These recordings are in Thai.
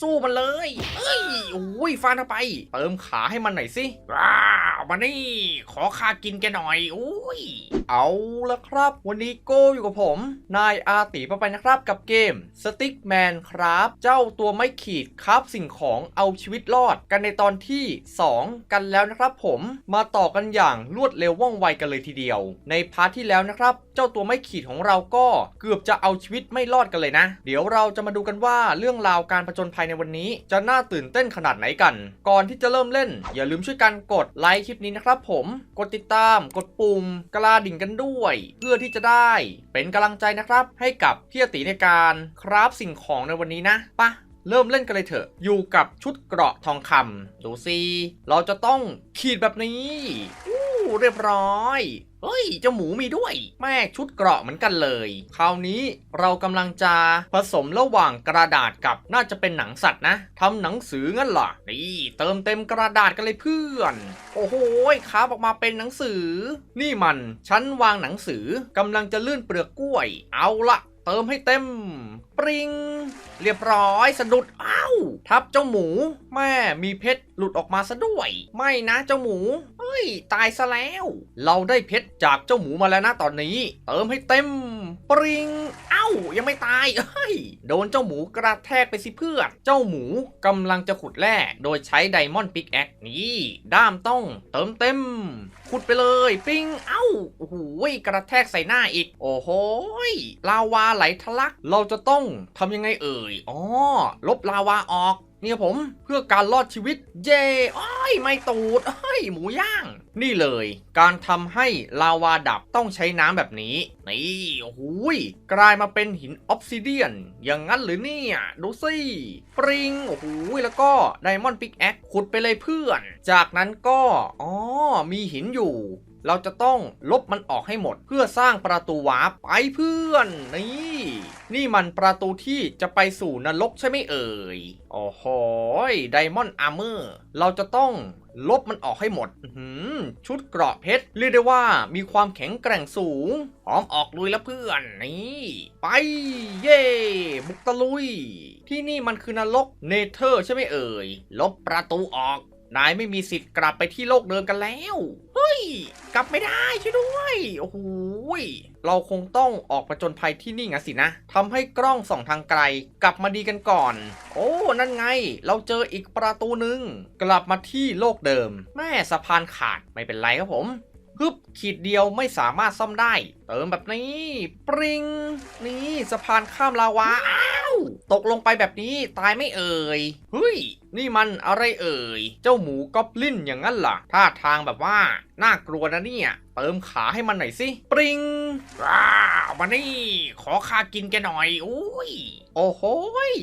สู้มันเลยเอ้ยโอ้ยฟานเข้าไป เติมขาให้มันหน่อยสิว้า มานี่ ขอค่ากินแกหน่อยโอ้ย เอาละครับ วันนี้โก้อยู่กับผม นายอาตีไปนะครับกับเกม Stickman ครับ เจ้าตัวไม่ขีดครับสิ่งของเอาชีวิตรอดกันในตอนที่ 2 กันแล้วนะครับผมมาต่อกันอย่างรวดเร็วว่องไวกันเลยทีเดียว ในพาร์ทที่แล้วนะครับ เจ้าตัวไม่ขีดของเราก็เกือบจะเอาชีวิตไม่รอดกันเลยนะ เดี๋ยวเราจะมาดูกันว่าเรื่องราวการผจญภัยในวันนี้ จะน่าตื่นเต้นขนาดไหนกัน ก่อนที่จะเริ่มเล่น อย่าลืมช่วยกันกดไลค์คลิปนี้นะครับผมกดติดตามกดปุ่มกระดิ่งกันด้วย เพื่อที่จะได้เป็นกำลังใจนะครับ ให้กับพี่อติในการคราฟสิ่งของในวันนี้นะปะเริ่มเล่นกันเลยเถอะ อยู่กับชุดเกราะทองคำดูสิเราจะต้องขีดแบบนี้อู้เรียบร้อย เฮ้ยเจ้าหมูมีด้วย แม่ชุดเกราะเหมือนกันเลย คราวนี้เรากำลังจะผสมระหว่างกระดาษกับน่าจะเป็นหนังสัตว์นะทำหนังสืองั้นเหรอนี่เติมเต็มกระดาษกันเลยเพื่อน โอ้โหคาบออกมาเป็นหนังสือ นี่มันชั้นวางหนังสือกำลังจะลื่นเปลือกกล้วย เอาละเติมให้เต็ม ปริง เรียบร้อยสะดุดอ้าวทับเจ้าหมู แม่มีเพชรหลุดออกมาซะด้วย ไม่นะเจ้าหมู ย ตายซะแล้ว เราได้เพชรจากเจ้าหมูมาแล้วนะตอนนี้ เติมให้เต็ม ปริง เอ้า ยังไม่ตายเฮ้ย โดนเจ้าหมูกระแทกไปสิเพื่อน เจ้าหมูกำลังจะขุดแร่ โดยใช้ไดมอนด์ปิกแอคนี่ด้ามต้องเติมเต็ม ขุดไปเลย ปิ้ง เอ้าโอ้โหกระแทกใส่หน้าอีก โอ้โหลาวาไหลทะลัก เราจะต้องทำยังไงเอ่ย อ๋อ ลบลาวาออก นี่ยผมเพื่อการรอดชีวิต เย่อ้อยไม่ตูดเอ้ยหมูย่าง นี่เลย การทำให้ลาวาดับต้องใช้น้ำแบบนี้ นี่โอ้โหยกลายมาเป็นหินออฟซิเดียน อย่างนั้นหรือเนี่ย ดูสิปริง โอ้โหยแล้วก็ไดมอนด์ปิกแอคขุดไปเลยเพื่อน จากนั้นก็ อ๋อ มีหินอยู่ เราจะต้องลบมันออกให้หมด เพื่อสร้างประตูวาร์ปไปเพื่อน นี่ นี่มันประตูที่จะไปสู่นรกใช่ไหมเอ่ย โอ้โหไดมอนด์อาร์เมอร์ เราจะต้องลบมันออกให้หมดหือชุดเกราะเพชรเรียกได้ว่ามีความแข็งแกร่งสูงพร้อมออกลุยแล้วเพื่อนนี่ไปเย่บุกตะลุย ที่นี่มันคือนรกเนเธอร์ใช่ไหมเอ่ย ลบประตูออกนายไม่มีสิทธิ์กลับไปที่โลกเดิมกันแล้วเฮ้ กลับไม่ได้ช่วยด้วยโอ้โหเราคงต้องออกประจนภัยที่นี่งั้นสินะทำให้กล้องส่องทางไกล กลับมาดีกันก่อน โอ้นั่นไง เราเจออีกประตูหนึ่งกลับมาที่โลกเดิม แม่สะพานขาดไม่เป็นไรครับผมฮึบขีดเดียวไม่สามารถซ่อมได้ เติมแบบนี้ ปริง นี่สะพานข้ามลาวา ตกลงไปแบบนี้ตายไม่เอ่ยเฮ้ย นี่มันอะไรเอ่ย เจ้าหมูกอบลินอย่างนั้นล่ะท่าทางแบบว่า น่ากลัวนะเนี่ย เติมขาให้มันหน่อยสิ ปริงว้าวมานี่ ขอคากินแกหน่อยอุ้ย โอ้โห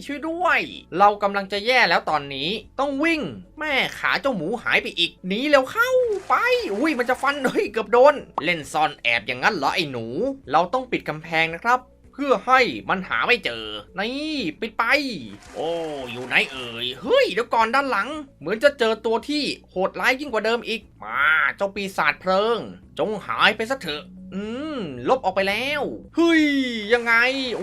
ช่วยด้วย เรากำลังจะแย่แล้วตอนนี้ ต้องวิ่ง แม่ขาเจ้าหมูหายไปอีก หนีเร็วเข้าไป อุ้ยมันจะฟันเฮ้ยเกือบโดน เล่นซ่อนแอบอย่างนั้นเหรอไอ้หนู เราต้องปิดกำแพงนะครับ พื่อให้มันหาไม่เจอ นี่ปิดไป โอ้อยู่ไหนเอ่ย เฮ้ยเดี๋ยวก่อนด้านหลัง เหมือนจะเจอตัวที่โหดร้ายยิ่งกว่าเดิมอีก มาเจ้าปีศาจเพลิง จงหายไปซะเถอะ ลบออกไปแล้วเฮ้ยยังไง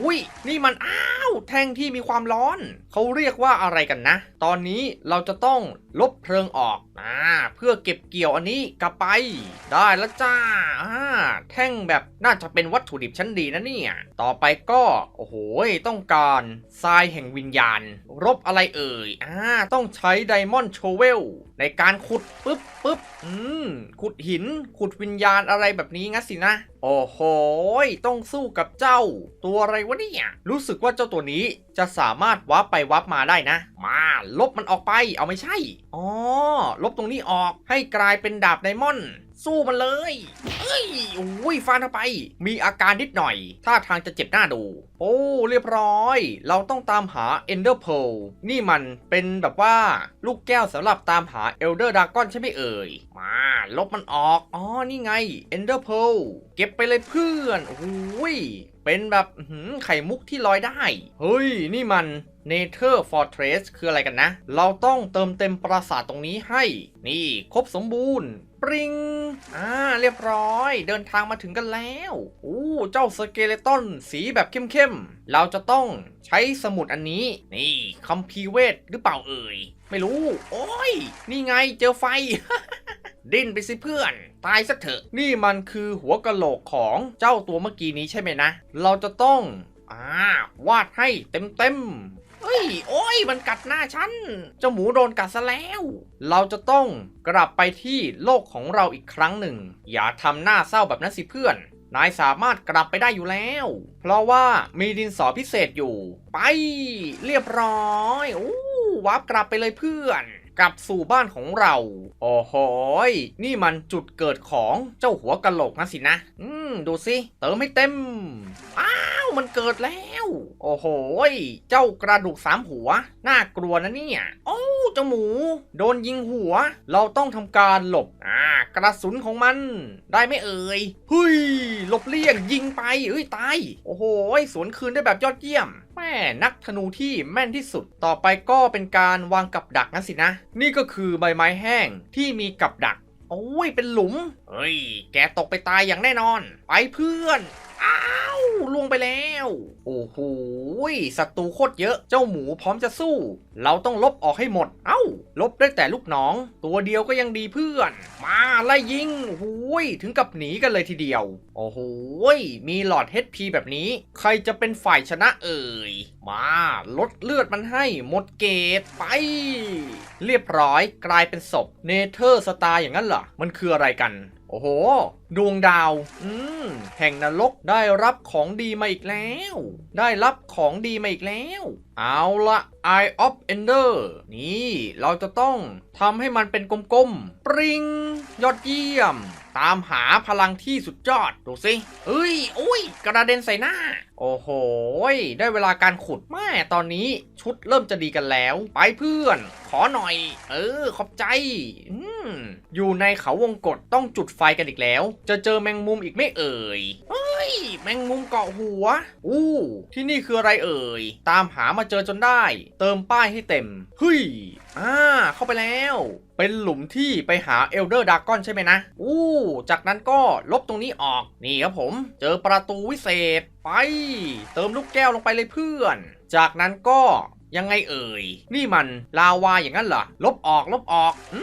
อุ้ยนี่มันอ้าวแท่งที่มีความร้อน เขาเรียกว่าอะไรกันนะ ตอนนี้เราจะต้องลบเพลิงออกอ่าเพื่อเก็บเกี่ยวอันนี้กลับไป ได้แล้วจ้าอ่าแท่งแบบน่าจะเป็นวัตถุดิบชั้นดีนะเนี่ย ต่อไปก็โอ้โหต้องการทรายแห่งวิญญาณ รบอะไรเอ่ยอ่าต้องใช้ไดมอนด์โชเวลในการขุดปึ๊บปึ๊บอืมขุดหินขุดวิญญาณอะไรแบบนี้งั้นสินะ โอ้โห ต้องสู้กับเจ้า ตัวอะไรวะเนี่ย รู้สึกว่าเจ้าตัวนี้จะสามารถวับไปวับมาได้นะ มาลบมันออกไป เอาไม่ใช่ อ๋อ ลบตรงนี้ออกให้กลายเป็นดาบไดมอนด์สู้มันเลย เอ้ยอุ้ยฟันเข้าไป มีอาการนิดหน่อย ท่าทางจะเจ็บหน้าดู โอ้ เรียบร้อย เราต้องตามหา Ender Pearl นี่มันเป็นแบบว่าลูกแก้วสำหรับตามหา Elder Dragon ใช่ไหมเอ่ย มา ลบมันออก อ๋อ นี่ไง Ender Pearl เก็บไปเลยเพื่อนโอ้ย เป็นแบบหือไข่มุกที่ลอยได้ เฮ้ย นี่มัน Nether Fortress คืออะไรกันนะ เราต้องเติมเต็มปราสาทตรงนี้ให้ นี่ครบสมบูรณ์ ปริง อ่า เรียบร้อย เดินทางมาถึงกันแล้วอู้เจ้าสเกเลตันสีแบบเข้มๆ เราจะต้องใช้สมุดอันนี้ นี่คัมภีเวทหรือเปล่าเอ่ย ไม่รู้ โอ้ย นี่ไงเจอไฟ ดิ้นไปสิเพื่อน ตายสักเถอะ นี่มันคือหัวกะโหลกของเจ้าตัวเมื่อกี้นี้ใช่ไหมนะ เราจะต้องอ่าวาดให้เต็มเต็มๆเฮ้ย โอ้ย มันกัดหน้าฉัน เจ้าหมูโดนกัดซะแล้ว เราจะต้องกลับไปที่โลกของเราอีกครั้งหนึ่ง อย่าทำหน้าเศร้าแบบนั้นสิเพื่อน นายสามารถกลับไปได้อยู่แล้ว เพราะว่ามีดินสอพิเศษอยู่ ไป เรียบร้อย อู้วาร์ปกลับไปเลยเพื่อน กลับสู่บ้านของเรา โอ้โหยนี่มันจุดเกิดของเจ้าหัวกะโหลกนะสินะ อืม ดูสิ เติมให้เต็ม อ้าวมันเกิดแล้ว โอ้โหยเจ้ากระดูกสามหัว น่ากลัวนะเนี่ย โอ้เจ้าหมู โดนยิงหัว เราต้องทำการหลบ อ่า กระสุนของมัน ได้ไม่เอ่ยเฮ้ย หลบเลี่ยงยิงไปเอ้ยตาย โอ้โหสวนคืนได้แบบยอดเยี่ยมแม่นักธนูที่แม่นที่สุด ต่อไปก็เป็นการวางกับดักนะสินะ นี่ก็คือใบไม้แห้งที่มีกับดัก โอ้ยเป็นหลุม เฮ้ย แกตกไปตายอย่างแน่นอน ไปเพื่อนอ้า ล่วงไปแล้ว โอ้โหศัตรูโคตรเยอะ เจ้าหมูพร้อมจะสู้ เราต้องลบออกให้หมด เอ้า ลบได้แต่ลูกน้อง ตัวเดียวก็ยังดีเพื่อน มาไล่ยิงโอ้โหถึงกับหนีกันเลยทีเดียว โอ้โหมีหลอด HP แบบนี้ ใครจะเป็นฝ่ายชนะเอ่ย มาลดเลือดมันให้หมดเกตไป เรียบร้อยกลายเป็นศพเนเธอร์สตาร์อย่างนั้นเหรอ มันคืออะไรกันโอ้โห ดวงดาว อืม แห่งนรกได้รับของดีมาอีกแล้ว ได้รับของดีมาอีกแล้ว เอาละ Eye of Ender นี่ เราจะต้องทำให้มันเป็นกลมๆ ปริง ยอดเยี่ยม ตามหาพลังที่สุดยอด ดูสิเอ้ย อุ้ย กระเด็นใส่หน้า โอ้โห ได้เวลาการขุดแม่ตอนนี้ชุดเริ่มจะดีกันแล้ว ไปเพื่อน ขอหน่อย เออ ขอบใจ อืม อยู่ในเขาวงกฏต้องจุดไฟกันอีกแล้ว จะเจอแมงมุมอีกไม่เอ่ยเฮ้ย แมงมุมเกาะหัว อู้ ที่นี่คืออะไรเอ่ย ตามหามาเจอจนได้ เติมป้ายให้เต็ม เฮ้ย อ่า เข้าไปแล้ว เป็นหลุมที่ไปหาเอลเดอร์ดากอนใช่ไหมนะ อู้ จากนั้นก็ลบตรงนี้ออก นี่ครับผม เจอประตูวิเศษ ไป เติมลูกแก้วลงไปเลยเพื่อน จากนั้นก็ยังไงเอ่ย นี่มันลาวาอย่างนั้นเหรอ ลบออกลบออก อื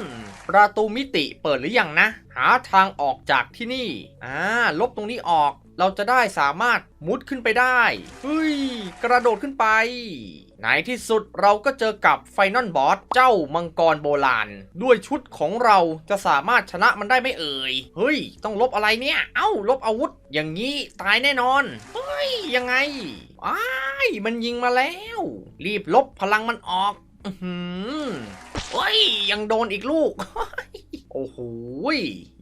มประตูมิติเปิดหรือยังนะ หาทางออกจากที่นี่ อ่า ลบตรงนี้ออก เราจะได้สามารถมุดขึ้นไปได้ เฮ้ย กระโดดขึ้นไป ในที่สุดเราก็เจอกับไฟนอลบอสเจ้ามังกรโบราณ ด้วยชุดของเราจะสามารถชนะมันได้ไหมเอ่ย เฮ้ย ต้องลบอะไรเนี่ย เอ้า ลบอาวุธ อย่างนี้ตายแน่นอน เฮ้ย ยังไงอ้ายมันยิงมาแล้ว รีบลบพลังมันออกอือหือเฮ้ย ยังโดนอีกลูกโอ้โห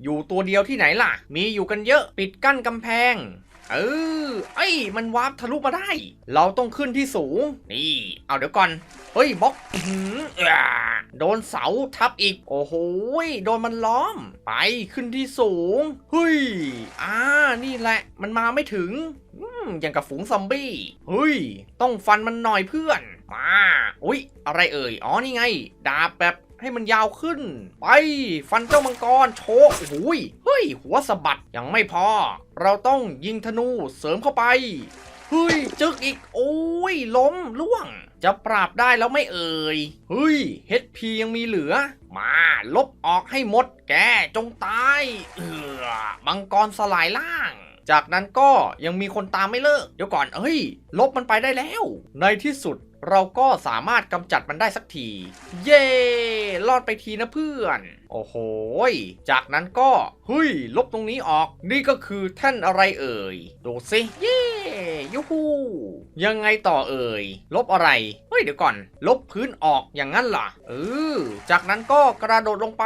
อยู่ตัวเดียวที่ไหนล่ะ มีอยู่กันเยอะ ปิดกั้นกำแพง เออไอ้ยมันวาร์ปทะลุมาได้ เราต้องขึ้นที่สูง นี่ เอาเดี๋ยวก่อน เฮ้ยบล็อกโดนเสาทับอีก โอ้โหโดนมันล้อม ไปขึ้นที่สูงเฮ้ยอ่านี่แหละ มันมาไม่ถึงอย่างกับฝูงซอมบี้เฮ้ย ต้องฟันมันหน่อยเพื่อน มา อุ๊ย อะไรเอ่ย อ๋อ นี่ไง ดาบแบบ ให้มันยาวขึ้น ไปฟันเจ้ามังกรโชกโอ้ยเฮ้ย หัวสะบัดยังไม่พอ เราต้องยิงธนูเสริมเข้าไปเฮ้ยจึกอีกโอ้ยล้มล่วง จะปราบได้แล้วไม่เอ่ยเฮ้ย HP ยังมีเหลือ มาลบออกให้หมด แกจงตายเออมังกรสลายล่าง จากนั้นก็ยังมีคนตามไม่เลิก เดี๋ยวก่อนเฮ้ย ลบมันไปได้แล้ว ในที่สุด เราก็สามารถกำจัดมันได้สักที เย้รอดไปทีนะเพื่อน โอ้โห จากนั้นก็เฮ้ย ลบตรงนี้ออก นี่ก็คือแท่นอะไรเอ่ย ดูสิ เย้ยูฮูยังไงต่อเอ่ย ลบอะไร เฮ้ยเดี๋ยวก่อน ลบพื้นออกอย่างนั้นเหรอเออจากนั้นก็กระโดดลงไป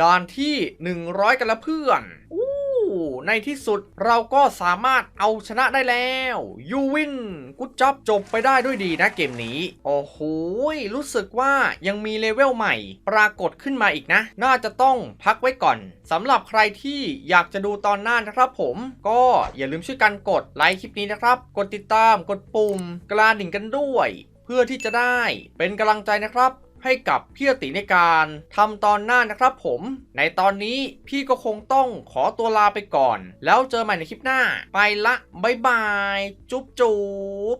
ด่านที่ 100 กันละเพื่อนอ ในที่สุดเราก็สามารถเอาชนะได้แล้วยูวินกุ๊ดจับจบไปได้ด้วยดีนะเกมนี้ โอ้โหรู้สึกว่ายังมีเลเวลใหม่ ปรากฏขึ้นมาอีกนะ น่าจะต้องพักไว้ก่อนสำหรับใครที่อยากจะดูตอนหน้านะครับผม ก็อย่าลืมช่วยกันกดไลค์คลิปนี้นะครับ กดติดตามกดปุ่มกระดิ่งกันด้วย เพื่อที่จะได้เป็นกำลังใจนะครับ ให้กับพี่ติในการทำตอนหน้านะครับผม ในตอนนี้พี่ก็คงต้องขอตัวลาไปก่อน แล้วเจอใหม่ในคลิปหน้า ไปละ บ๊ายบาย จุ๊บจุ๊บ